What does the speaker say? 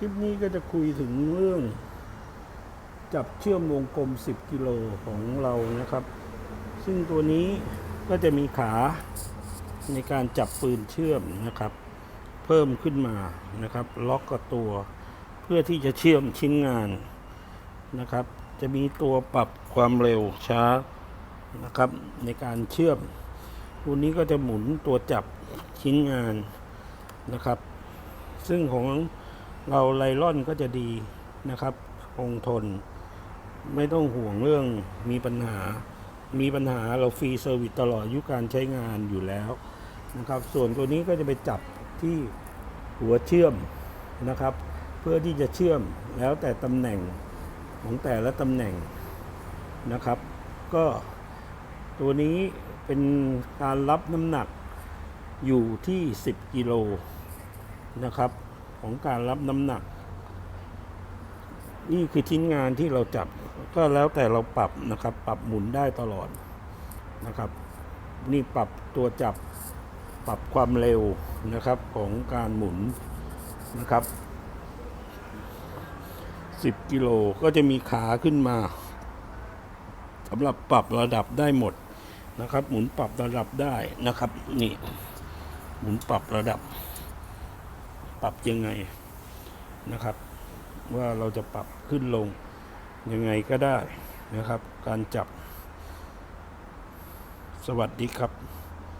คลิปนี้ก็จะคุยถึงเรื่อง จับเชื่อมวงกลม 10 กิโลของเรานะครับ ซึ่งตัวนี้ก็จะมีขาในการจับปืนเชื่อมนะครับ เพิ่มขึ้นมานะครับ ล็อกกับตัว เพื่อที่จะเชื่อมชิ้นงานนะครับ จะมีตัวปรับความเร็วช้านะครับ ในการเชื่อมตัวนี้ก็จะหมุนตัวจับชิ้นงานนะครับ ซึ่งของ เราไลลอนก็จะดีนะครับ คงทน ไม่ต้องห่วงเรื่องมีปัญหา มีปัญหาเราฟรีเซอร์วิสตลอดอายุการใช้งานอยู่แล้วนะครับ ส่วนตัวนี้ก็จะไปจับที่หัวเชื่อมนะครับ เพื่อที่จะเชื่อมแล้วแต่ตำแหน่งของแต่ละตำแหน่งนะครับ ก็ตัวนี้เป็นการรับน้ำหนักอยู่ที่ 10 กิโลนะครับ ของการรับน้ำหนัก นี่คือชิ้นงานที่เราจับ ก็แล้วแต่เราปรับนะครับ ปรับหมุนได้ตลอดนะครับ นี่ปรับตัวจับปรับความเร็วนะครับของการหมุนนะครับ 10 กิโลก็จะมีขาขึ้นมาสำหรับปรับระดับได้หมดนะครับ หมุนปรับระดับได้นะครับ นี่ หมุนปรับระดับ ปรับยังไงนะครับ ว่าเราจะปรับขึ้นลงยังไงก็ได้นะครับ การจับสวัสดีครับ